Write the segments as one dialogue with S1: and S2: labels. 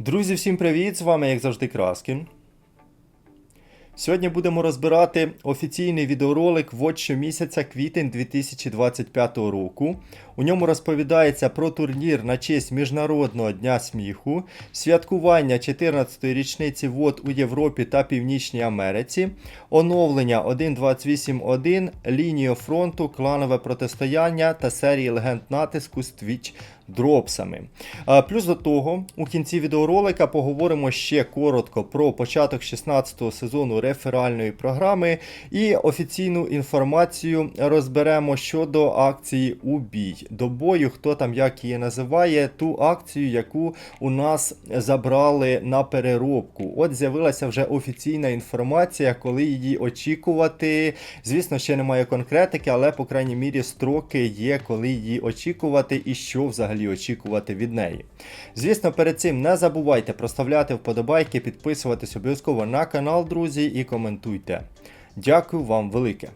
S1: Друзі, всім привіт! З вами, як завжди, Краскін. Сьогодні будемо розбирати офіційний відеоролик вот щомісяця квітень 2025 року. У ньому розповідається про турнір на честь Міжнародного дня сміху, святкування 14-ї річниці ВОД у Європі та Північній Америці, оновлення 1.28.1, лінію фронту, кланове протистояння та серії легенд натиску з Twitch дропсами. Плюс до того, у кінці відеоролика поговоримо ще коротко про початок 16-го сезону реферальної програми і офіційну інформацію розберемо щодо акції у бій. До бою, хто там як її називає, ту акцію, яку у нас забрали на переробку. От з'явилася вже офіційна інформація, коли її очікувати. Звісно, ще немає конкретики, але по крайній мірі строки є, коли її очікувати і що взагалі очікувати від неї. Звісно, перед цим не забувайте проставляти вподобайки, підписуватись обов'язково на канал, друзі, і коментуйте. Дякую вам велике.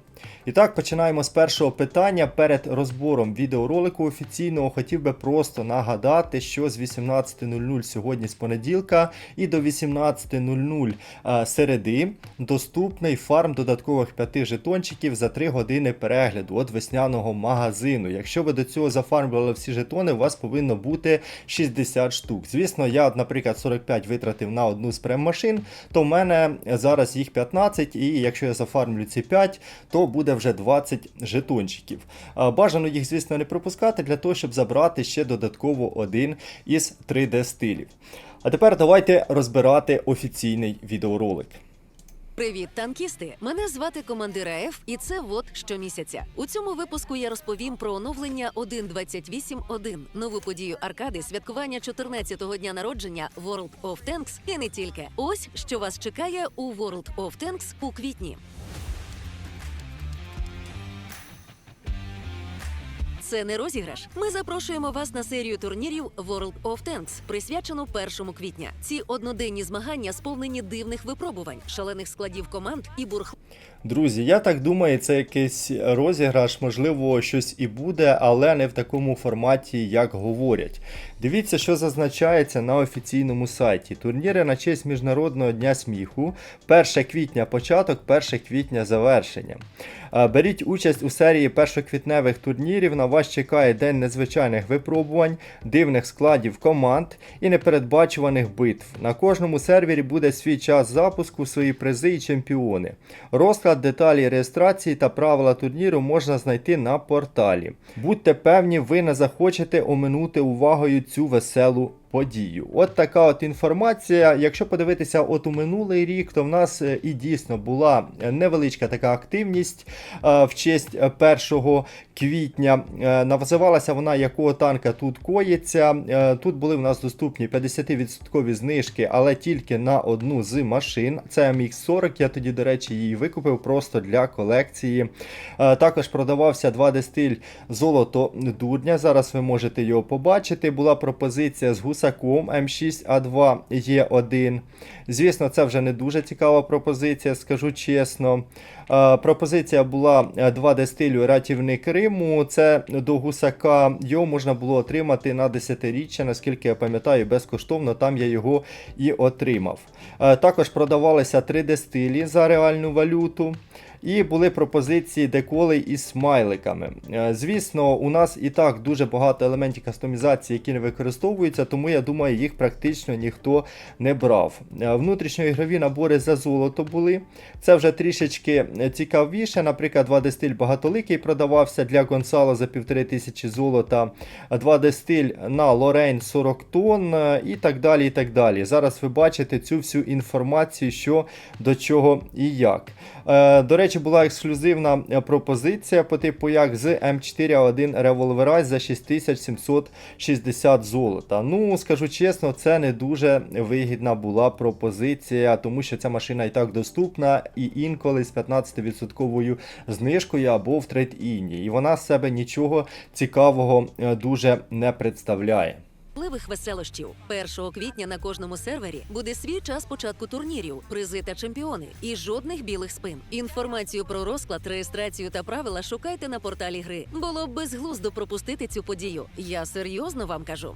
S1: І так, починаємо з першого питання. Перед розбором відеоролику офіційного хотів би просто нагадати, що з 18.00 сьогодні з понеділка і до 18.00 е, середи доступний фарм додаткових 5 жетончиків за 3 години перегляду від весняного магазину. Якщо ви до цього зафармлювали всі жетони, у вас повинно бути 60 штук. Звісно, я, наприклад, 45 витратив на одну з прем-машин, то в мене зараз їх 15, і якщо я зафармлю ці 5, то буде вже 20 жетончиків. Бажано їх, звісно, не пропускати для того, щоб забрати ще додатково один із 3D стилів. А тепер давайте розбирати офіційний відеоролик.
S2: Привіт, танкісти! Мене звати командир АФ, і це ВОД щомісяця. У цьому випуску я розповім про оновлення 1.28.1, нову подію аркади, святкування 14-го дня народження World of Tanks і не тільки. Ось що вас чекає у World of Tanks у квітні. Це не розіграш. Ми запрошуємо вас на серію турнірів World of Tanks, присвячену 1 квітня. Ці одноденні змагання сповнені дивних випробувань, шалених складів команд і бурх.
S1: Друзі, я так думаю, це якийсь розіграш, можливо, щось і буде, але не в такому форматі, як говорять. Дивіться, що зазначається на офіційному сайті. Турніри на честь Міжнародного дня сміху. 1 квітня початок, 1 квітня завершення. Беріть участь у серії першоквітневих турнірів. На вас чекає день незвичайних випробувань, дивних складів команд і непередбачуваних битв. На кожному сервері буде свій час запуску, свої призи і чемпіони. Розклад деталі реєстрації та правила турніру можна знайти на порталі. Будьте певні, ви не захочете оминути увагою цю веселу подію. От така от інформація. Якщо подивитися от у минулий рік, то в нас е, і дійсно була невеличка така активність е, в честь е, 1 квітня. Е, Називалася вона якого танка тут коїться. Е, Тут були в нас доступні 50% знижки, але тільки на одну з машин. Це MX40. Я тоді, до речі, її викупив просто для колекції. Е, Також продавався 2D стиль золото дурня. Зараз ви можете його побачити. Була пропозиція з гусаком М6А2 Е1. Звісно, це вже не дуже цікава пропозиція, скажу чесно. Е, Пропозиція була е, 2D стилю рятівник Риму. Це до гусака. Його можна було отримати на 10-річчя, наскільки я пам'ятаю, безкоштовно. Там я його і отримав. Е, Також продавалися 3D стилі за реальну валюту. І були пропозиції деколи із смайликами. Е, Звісно, у нас і так дуже багато елементів кастомізації, які не використовуються, тому я думаю, їх практично ніхто не брав. Е, Внутрішньоігрові набори за золото були. Це вже трішечки е, цікавіше. Наприклад, 2D стиль багатоликий продавався для Гонсало за 1500 золота, 2D стиль на Лорейн 40 тонн і так далі. і так далі. Зараз ви бачите цю всю інформацію, що до чого і як. До речі, була ексклюзивна е, пропозиція по типу як з М4А1 Revolverize за 6760 золота. Ну, скажу чесно, це не дуже вигідна була пропозиція, тому що ця машина і так доступна, і інколи з 15% знижкою або в трейд-іні. І вона з себе нічого цікавого е, дуже не представляє.
S2: Пливих веселощів 1 квітня на кожному сервері буде свій час початку турнірів, призи та чемпіони і жодних білих спин. Інформацію про розклад, реєстрацію та правила шукайте на порталі гри. Було б безглуздо пропустити цю подію. Я серйозно вам кажу.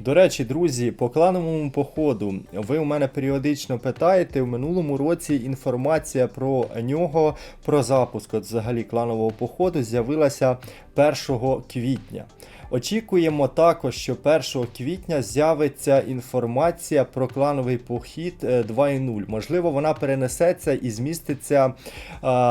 S1: До речі, друзі, по клановому походу ви у мене періодично питаєте. В минулому році інформація про нього, про запуск от взагалі кланового походу з'явилася 1 квітня. Очікуємо також, що 1 квітня з'явиться інформація про клановий похід е, 2.0. Можливо, вона перенесеться і зміститься е,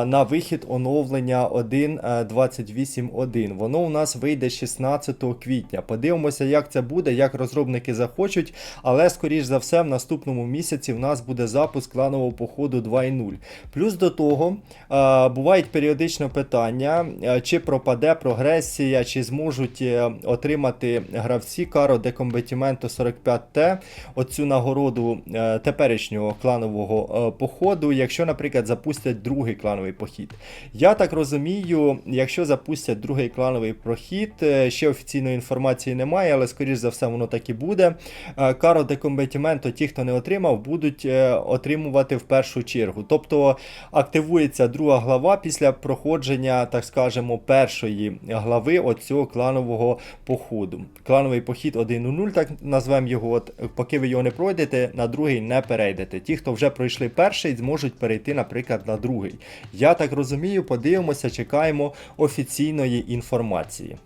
S1: на вихід оновлення 1.28.1. Воно у нас вийде 16 квітня. Подивимося, як це буде, як розробники захочуть, але скоріш за все в наступному місяці в нас буде запуск кланового походу 2.0. Плюс до того е, бувають періодично питання, е, чи пропаде прогресія, чи зможуть е, отримати гравці каро декомбатіменто 45Т оцю нагороду е, теперішнього кланового е, походу, якщо, наприклад, запустять другий клановий похід. Я так розумію, якщо запустять другий клановий прохід, е, ще офіційної інформації немає, але скоріш за все воно так і буде. Каро декомбатіменто, ті, хто не отримав, будуть отримувати в першу чергу. Тобто активується друга глава після проходження, так скажемо, першої глави оцього кланового походу. Клановий похід 1.0, так назвемо його. От, поки ви його не пройдете, на другий не перейдете. Ті, хто вже пройшли перший, зможуть перейти, наприклад, на другий. Я так розумію, подивимося, чекаємо офіційної інформації.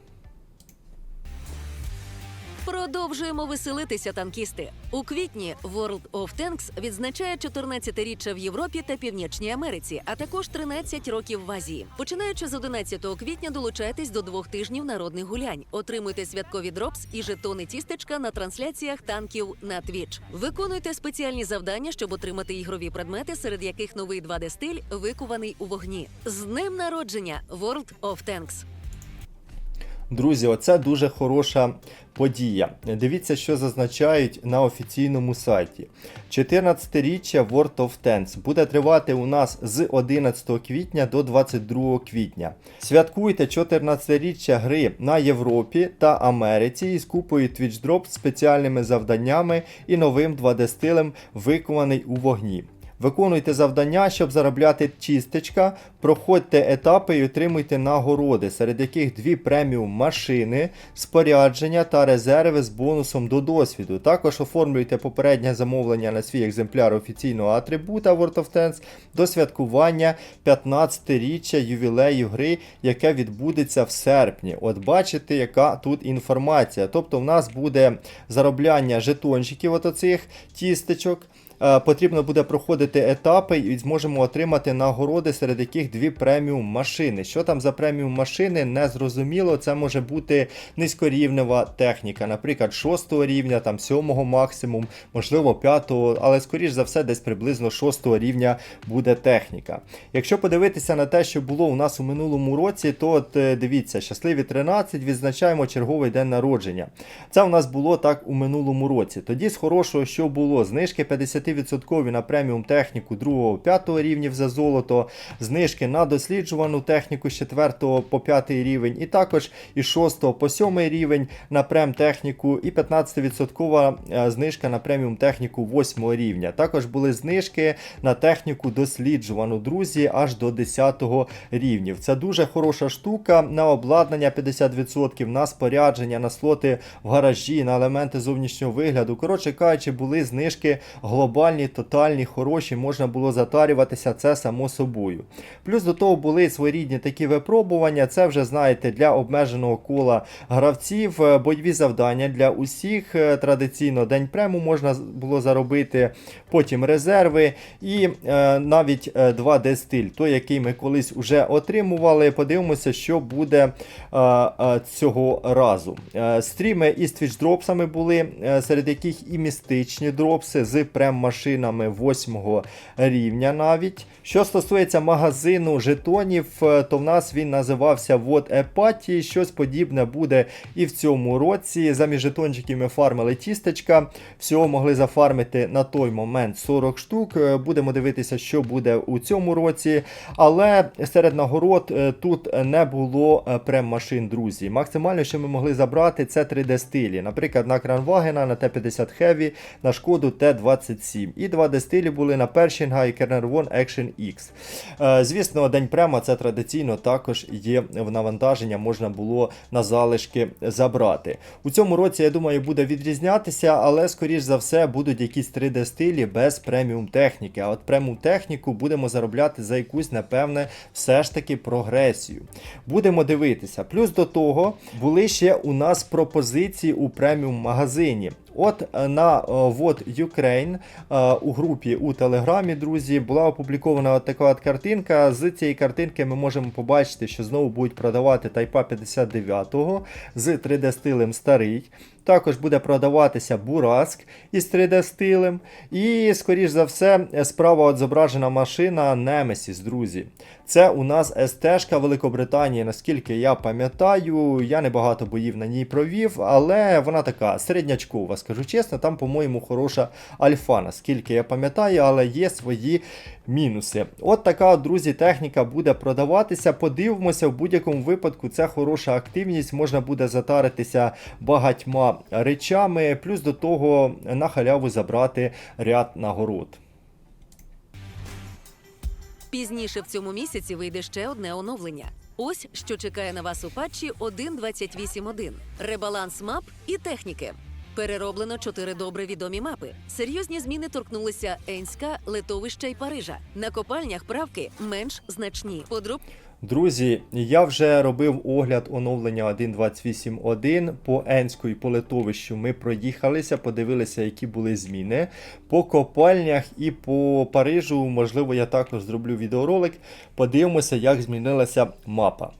S2: Продовжуємо веселитися, танкісти. У квітні World of Tanks відзначає 14-річчя в Європі та Північній Америці, а також 13 років в Азії. Починаючи з 11 квітня, долучайтесь до двох тижнів народних гулянь. Отримуйте святкові дропс і жетони тістечка на трансляціях танків на Twitch. Виконуйте спеціальні завдання, щоб отримати ігрові предмети, серед яких новий 2D стиль викуваний у вогні. З днем народження World of Tanks!
S1: Друзі, оце дуже хороша подія. Дивіться, що зазначають на офіційному сайті. 14-річчя World of Tanks буде тривати у нас з 11 квітня до 22 квітня. Святкуйте 14-річчя гри на Європі та Америці із купою Twitch Drop спеціальними завданнями і новим 2D-стилем, виконаний у вогні. Виконуйте завдання, щоб заробляти чистечка, проходьте етапи і отримуйте нагороди, серед яких дві преміум машини, спорядження та резерви з бонусом до досвіду. Також оформлюйте попереднє замовлення на свій екземпляр офіційного атрибута World of Tanks до святкування 15-річчя ювілею гри, яке відбудеться в серпні. От бачите, яка тут інформація. Тобто, в нас буде заробляння жетончиків от оцих тістечок. Е, Потрібно буде проходити етапи і зможемо отримати нагороди, серед яких дві преміум машини. Що там за преміум машини, не зрозуміло. Це може бути низькорівнева техніка, наприклад, 6 рівня, там 7 максимум, можливо, 5, але скоріш за все, десь приблизно 6 рівня буде техніка. Якщо подивитися на те, що було у нас у минулому році, то от е, дивіться, щасливі 13 відзначаємо черговий день народження. Це у нас було так у минулому році. Тоді з хорошого, що було, знижки 50% на преміум техніку 2-5 рівнів за золото, знижки на досліджувану техніку з 4 по 5 рівень, і також із 6 по 7 рівень на прем техніку, і 15% е, знижка на преміум техніку 8 рівня. Також були знижки на техніку досліджувану, друзі, аж до 10 рівнів. Це дуже хороша штука на обладнання 50%, на спорядження, на слоти в гаражі, на елементи зовнішнього вигляду. Коротше кажучи, були знижки глобальні, тотальні, хороші, можна було затарюватися це само собою. Плюс до того були своєрідні такі випробування. Це вже знаєте для обмеженого кола гравців, е, бойові завдання для усіх. Е, Традиційно день прему можна було заробити, потім резерви і е, навіть е, 2D стиль, той, який ми колись вже отримували. Подивимося, що буде е, е, цього разу. Е, стріми із Twitch дропсами були, е, серед яких і містичні дропси з прем-машинами 8 рівня навіть. Що стосується магазину жетонів, е, то в нас він називався Вот Епаті. Щось подібне буде і в цьому році. Замість жетончиків ми фармили тістечка. Всього могли зафармити на той момент 40 штук. Е, Будемо дивитися, що буде у цьому році. Але серед нагород е, тут не було прем-машин, друзі. Максимально, що ми могли забрати, це 3D стилі. Наприклад, на Кранвагена, на Т-50 Heavy, на шкоду Т-27. 1.27. І два дистилі були на Pershing і Кернервон Action X. Е, Звісно, день према це традиційно також є в навантаження, можна було на залишки забрати. У цьому році, я думаю, буде відрізнятися, але скоріш за все будуть якісь 3D стилі без преміум техніки. А от преміум техніку будемо заробляти за якусь, напевне, все ж таки прогресію. Будемо дивитися. Плюс до того були ще у нас пропозиції у преміум магазині. От е, на е, вот Ukraine е, у групі у Телеграмі, друзі, була опублікована от така от картинка. З цієї картинки ми можемо побачити, що знову будуть продавати Тайпа 59 з 3D стилем старий. Також буде продаватися Бураск із 3D стилем. І, скоріш за все, справа от зображена машина Nemesis, друзі. Це у нас СТ-шка Великобританії, наскільки я пам'ятаю. Я небагато боїв на ній провів, але вона така середнячкова, скажу чесно, там, по-моєму, хороша альфа, наскільки я пам'ятаю, але є свої мінуси. От така, друзі, техніка буде продаватися. Подивимося, в будь-якому випадку це хороша активність, можна буде затаритися багатьма речами, плюс до того на халяву забрати ряд нагород.
S2: Пізніше в цьому місяці вийде ще одне оновлення. Ось що чекає на вас у патчі 1.28.1. Ребаланс мап і техніки. Перероблено чотири добре відомі мапи. Серйозні зміни торкнулися Енська, Литовища і Парижа. На копальнях правки менш значні. Подроб
S1: Друзі, я вже робив огляд оновлення 1.28.1 по Енську і по литовищу. Ми проїхалися, подивилися, які були зміни. По копальнях і по Парижу, можливо, я також зроблю відеоролик. Подивимося, як змінилася мапа.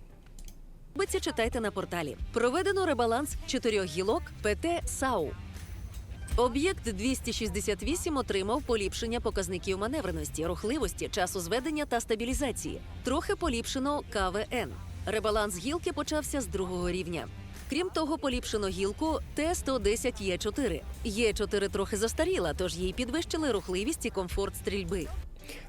S2: Биці читайте на порталі. Проведено ребаланс чотирьох гілок ПТ САУ. Об'єкт 268 отримав поліпшення показників маневреності, рухливості, часу зведення та стабілізації. Трохи поліпшено КВН. Ребаланс гілки почався з другого рівня. Крім того, поліпшено гілку Т-110 Е4. Є4 трохи застаріла, тож їй підвищили рухливість і комфорт стрільби.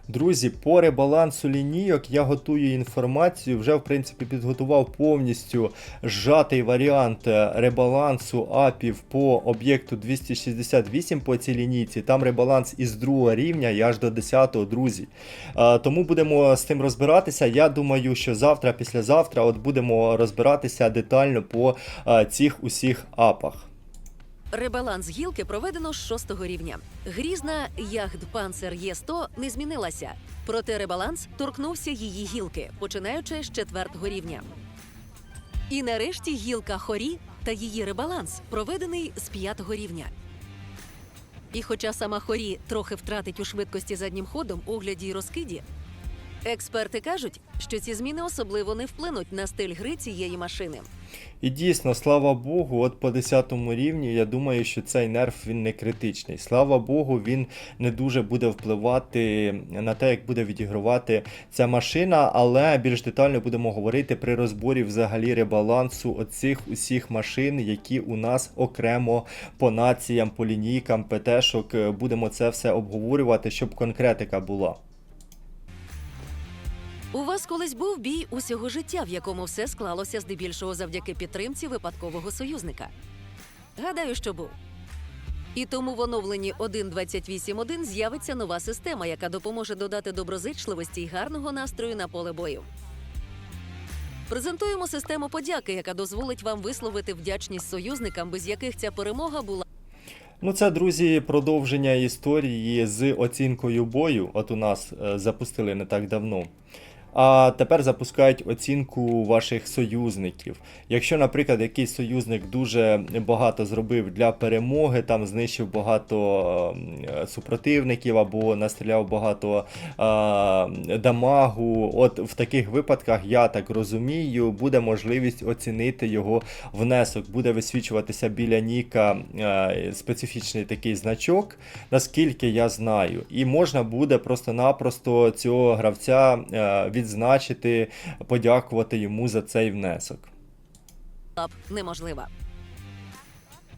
S1: Друзі, по ребалансу лінійок я готую інформацію. Вже в принципі підготував повністю зжатий варіант е, ребалансу апів по об'єкту 268 по цій лінійці. Там ребаланс із другого рівня і аж до 10-го, друзі. Е, Тому будемо з цим розбиратися. Я думаю, що завтра, післязавтра, от будемо розбиратися детально по е, цих усіх апах.
S2: Ребаланс гілки проведено з шостого рівня. Грізна Ягд Панцер Є100 не змінилася, проте ребаланс торкнувся її гілки, починаючи з четвертого рівня. І нарешті гілка Хорі та її ребаланс проведений з п'ятого рівня. І хоча сама Хорі трохи втратить у швидкості заднім ходом, огляді й розкиді, експерти кажуть, що ці зміни особливо не вплинуть на стиль гри цієї машини.
S1: І дійсно, слава Богу, от по 10 рівні я думаю, що цей нерв він не критичний. Слава Богу, він не дуже буде впливати на те, як буде відігравати ця машина, але більш детально будемо говорити при розборі взагалі ребалансу оцих усіх машин, які у нас окремо по націям, по лінійкам, ПТшок. Будемо це все обговорювати, щоб конкретика була.
S2: У вас колись був бій усього життя, в якому все склалося здебільшого завдяки підтримці випадкового союзника. Гадаю, що був. І тому в оновленні 1.28.1 з'явиться нова система, яка допоможе додати доброзичливості й гарного настрою на поле бою. Презентуємо систему подяки, яка дозволить вам висловити вдячність союзникам, без яких ця перемога була.
S1: Ну, це, друзі, продовження історії з оцінкою бою. От у нас е, запустили не так давно. А тепер запускають оцінку ваших союзників. Якщо, наприклад, якийсь союзник дуже багато зробив для перемоги, там знищив багато е, супротивників або настріляв багато е, дамагу, от в таких випадках, я так розумію, буде можливість оцінити його внесок. Буде висвічуватися біля Ніка е, специфічний такий значок, наскільки я знаю. І можна буде просто-напросто цього гравця е, відзначити, подякувати йому за цей внесок.
S2: б неможлива.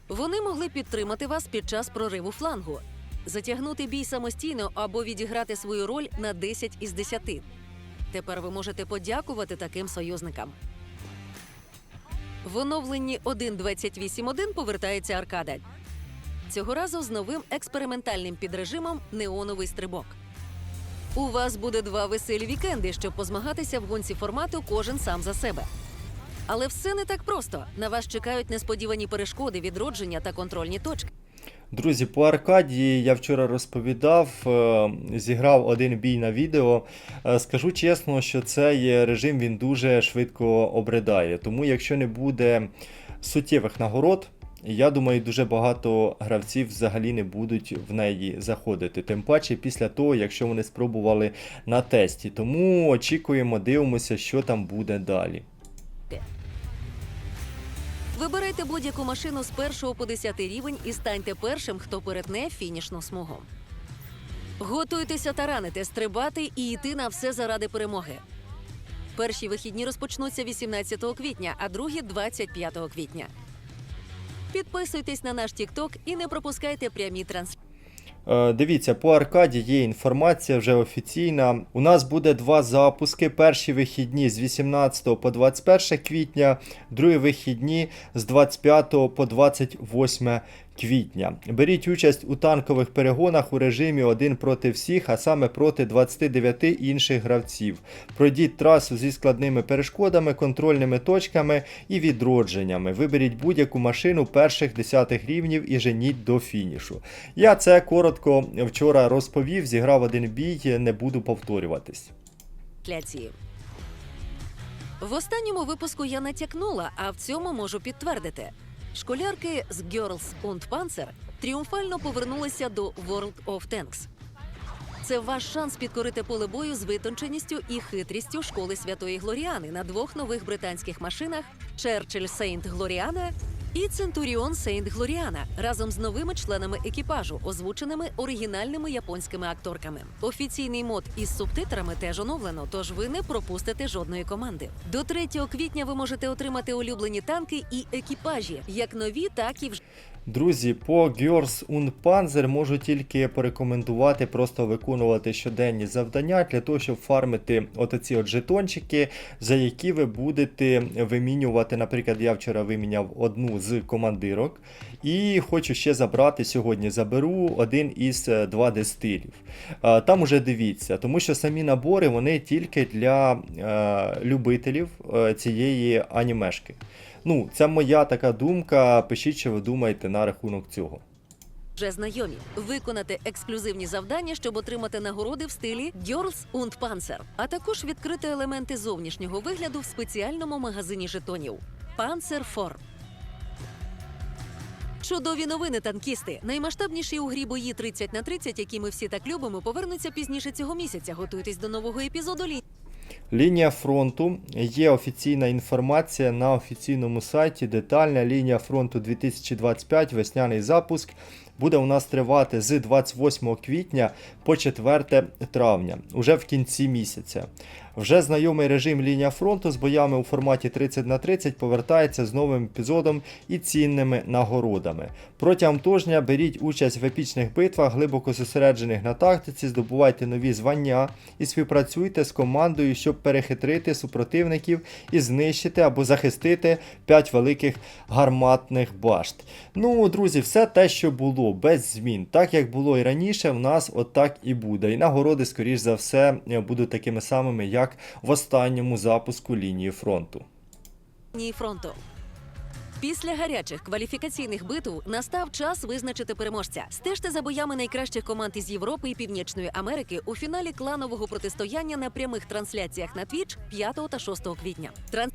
S2: Вони могли підтримати вас під час прориву флангу, затягнути бій самостійно або відіграти свою роль на 10 із 10. Тепер ви можете подякувати таким союзникам. В оновленні 1.28.1 повертається аркада. Цього разу з новим експериментальним підрежимом неоновий стрибок. У вас буде два веселі вікенди, щоб позмагатися в гонці формату кожен сам за себе. Але все не так просто. На вас чекають несподівані перешкоди, відродження та контрольні точки.
S1: Друзі, по Аркадії я вчора розповідав, е, зіграв один бій на відео. Е, Скажу чесно, що цей режим він дуже швидко обридає. Тому, якщо не буде суттєвих нагород, я думаю, дуже багато гравців взагалі не будуть в неї заходити. Тим паче після того, якщо вони спробували на тесті. Тому очікуємо, дивимося, що там буде далі.
S2: Вибирайте будь-яку машину з 1 по 10 рівень і станьте першим, хто перетне фінішну смугу. Готуйтеся таранити, стрибати і йти на все заради перемоги. Перші вихідні розпочнуться 18 квітня, а другі 25 квітня. Підписуйтесь на наш TikTok і не пропускайте прямі трансляції.
S1: Е, Дивіться, по Аркаді є інформація вже офіційна. У нас буде два запуски. Перші вихідні з 18 по 21 квітня, другі вихідні з 25 по 28 квітня. Беріть участь у танкових перегонах у режимі один проти всіх, а саме проти 29 інших гравців. Пройдіть трасу зі складними перешкодами, контрольними точками і відродженнями. Виберіть будь-яку машину перших 10 рівнів і женіть до фінішу. Я це коротко вчора розповів, зіграв один бій, не буду повторюватись.
S2: В останньому випуску я натякнула, а в цьому можу підтвердити. Школярки з Girls und Panzer тріумфально повернулися до World of Tanks. Це ваш шанс підкорити поле бою з витонченістю і хитрістю школи Святої Глоріани на двох нових британських машинах Churchill Сейнт Глоріана і Центуріон Сейнт Глоріана разом з новими членами екіпажу, озвученими оригінальними японськими акторками. Офіційний мод із субтитрами теж оновлено, тож ви не пропустите жодної команди. До 3 квітня ви можете отримати улюблені танки і екіпажі, як нові, так і вже.
S1: Друзі, по Girls und Panzer можу тільки порекомендувати просто виконувати щоденні завдання для того, щоб фармити отоці от жетончики, за які ви будете вимінювати. Наприклад, я вчора виміняв одну з командирок. І хочу ще забрати сьогодні. Заберу один із 2D стилів. Е, Там уже дивіться, тому що самі набори вони тільки для е, любителів е, цієї анімешки. Ну, це моя така думка. Пишіть, що ви думаєте на рахунок цього.
S2: Вже знайомі виконати ексклюзивні завдання, щоб отримати нагороди в стилі Girls und Panzer, а також відкрити елементи зовнішнього вигляду в спеціальному магазині жетонів Panzer 4. Чудові новини, танкісти. Наймасштабніші у грі бої 30 на 30, які ми всі так любимо, повернуться пізніше цього місяця. Готуйтесь до нового епізоду лі.
S1: Лінія фронту є офіційна інформація на офіційному сайті. Детальна лінія фронту 2025, весняний запуск. Буде у нас тривати з 28 квітня по 4 травня, уже в кінці місяця. Вже знайомий режим лінія фронту з боями у форматі 30 на 30 повертається з новим епізодом і цінними нагородами. Протягом тижня беріть участь в епічних битвах, глибоко зосереджених на тактиці, здобувайте нові звання і співпрацюйте з командою, щоб перехитрити супротивників і знищити або захистити 5 великих гарматних башт. Ну, друзі, все те, що було, без змін. Так як було і раніше, в нас отак і буде. І нагороди, скоріш за все, будуть такими самими, як в останньому запуску лінії фронту.
S2: лінії фронту. Після гарячих кваліфікаційних битв настав час визначити переможця. Стежте за боями найкращих команд із Європи і Північної Америки у фіналі кланового протистояння на прямих трансляціях на Твіч 5 та 6 квітня. Транс...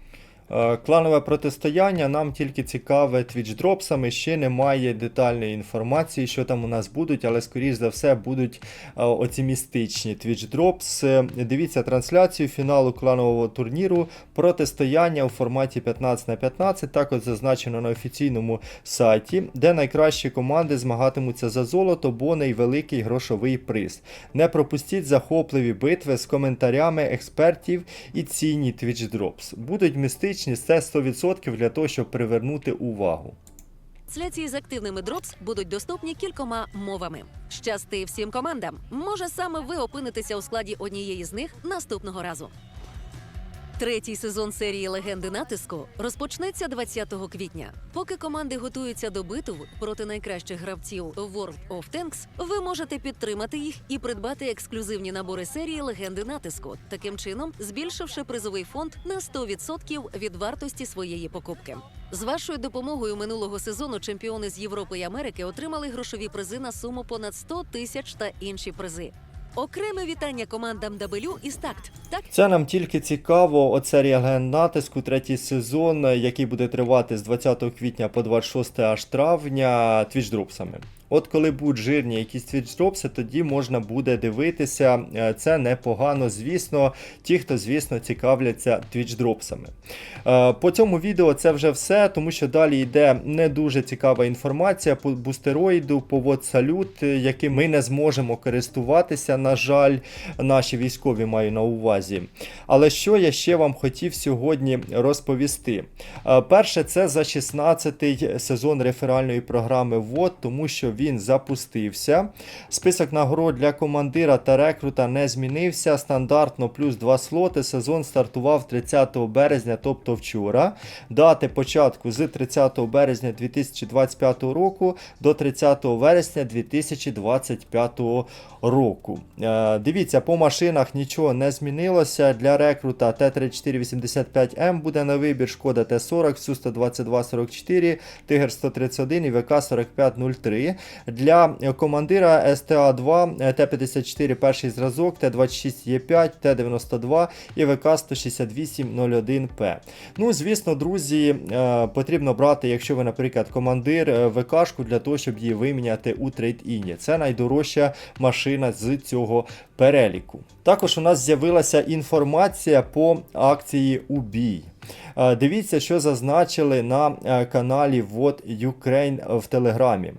S1: Е, Кланове протистояння нам тільки цікаве твічдропсами. Ще немає детальної інформації, що там у нас будуть, але скоріш за все будуть е, оці містичні твічдропс. Дивіться трансляцію фіналу кланового турніру. Протистояння у форматі 15 на 15 також зазначено на офіційному сайті, де найкращі команди змагатимуться за золото, бони і великий грошовий приз. Не пропустіть захопливі битви з коментарями експертів і цінні твічдропс. Будуть містичні, це 100% для того, щоб привернути увагу.
S2: Трансляції з активними дропс будуть доступні кількома мовами. Щасти всім командам. Може, саме ви опинитеся у складі однієї з них наступного разу. Третій сезон серії Легенди натиску розпочнеться 20 квітня. Поки команди готуються до битв проти найкращих гравців World of Tanks, ви можете підтримати їх і придбати ексклюзивні набори серії Легенди натиску, таким чином збільшивши призовий фонд на 100% від вартості своєї покупки. З вашою допомогою минулого сезону чемпіони з Європи і Америки отримали грошові призи на суму понад 100 тисяч та інші призи. Окреме вітання командам W і Стакт. Так
S1: Це нам тільки цікаво. Оце серія натиску, третій сезон, який буде тривати з 20 квітня по 26 аж травня твічдропсами. От коли будуть жирні якісь твічдропси, тоді можна буде дивитися. Е, Це непогано, звісно, ті, хто, звісно, цікавляться твічдропсами. Е, По цьому відео це вже все, тому що далі йде не дуже цікава інформація по бустероїду, по вот салют, е, яким ми не зможемо користуватися. На жаль, наші військові маю на увазі. Але що я ще вам хотів сьогодні розповісти? Перше, це за 16-й сезон реферальної програми ВОД, тому що він запустився. Список нагород для командира та рекрута не змінився. Стандартно плюс 2 слоти. Сезон стартував 30 березня, тобто вчора. Дати початку з 30 березня 2025 року до 30 вересня 2025 року. Е, Дивіться, по машинах нічого не змінилося. Для рекрута Т-3485М буде на вибір Шкода Т-40, Су-122-44, Тигр 131 і ВК-4503. Для командира СТА-2 е, Т-54 перший зразок, Т-26Е5, Т-92 і ВК-16801П. Ну, звісно, друзі, е, потрібно брати, якщо ви, наприклад, командир е, ВК-шку для того, щоб її виміняти у трейд-іні. Це найдорожча машина з цього переліку. Також у нас з'явилася інформація по акції Убій. Е, Дивіться, що зазначили на е, каналі What Ukraine в Телеграмі.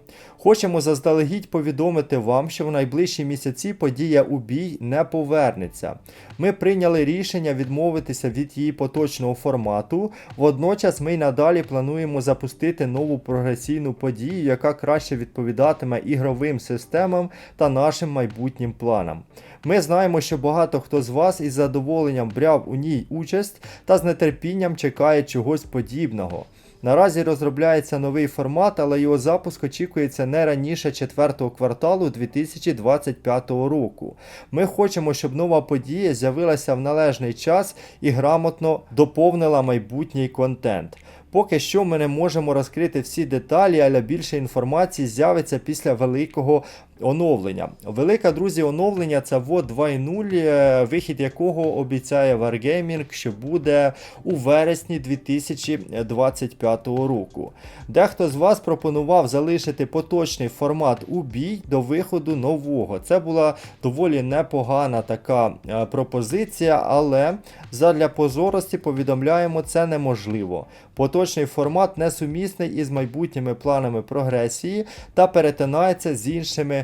S1: Хочемо заздалегідь повідомити вам, що в найближчі місяці подія у бій не повернеться. Ми прийняли рішення відмовитися від її поточного формату. Водночас ми й надалі плануємо запустити нову прогресійну подію, яка краще відповідатиме ігровим системам та нашим майбутнім планам. Ми знаємо, що багато хто з вас із задоволенням брав у ній участь та з нетерпінням чекає чогось подібного. Наразі розробляється новий формат, але його запуск очікується не раніше 4 кварталу 2025 року. Ми хочемо, щоб нова подія з'явилася в належний час і грамотно доповнила майбутній контент. Поки що ми не можемо розкрити всі деталі, але більше інформації з'явиться після великого оновлення. Велике, друзі, оновлення це WOD 2.0, е, вихід якого обіцяє Wargaming, що буде у вересні 2025 року. Дехто з вас пропонував залишити поточний формат у бій до виходу нового. Це була доволі непогана така е, пропозиція, але задля позорості повідомляємо, це неможливо. Поточний формат несумісний із майбутніми планами прогресії та перетинається з іншими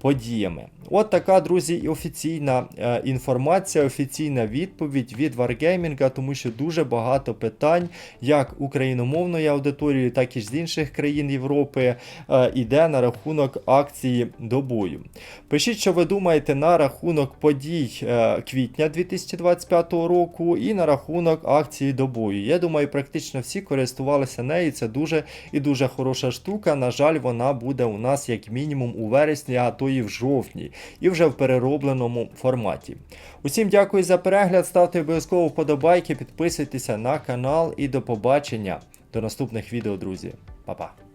S1: подіями. От така, друзі, і офіційна е, інформація, офіційна відповідь від Wargaming, тому що дуже багато питань, як україномовної аудиторії, так і з інших країн Європи, е, іде на рахунок акції до бою. Пишіть, що ви думаєте на рахунок подій е, квітня 2025 року і на рахунок акції до бою. Я думаю, практично всі користувалися нею. Це дуже і дуже хороша штука. На жаль, вона буде у нас як мінімум у вересні, а то і в жовтні, і вже в переробленому форматі. Усім дякую за перегляд. Ставте обов'язково вподобайки, підписуйтеся на канал і до побачення. До наступних відео, друзі. Па-па.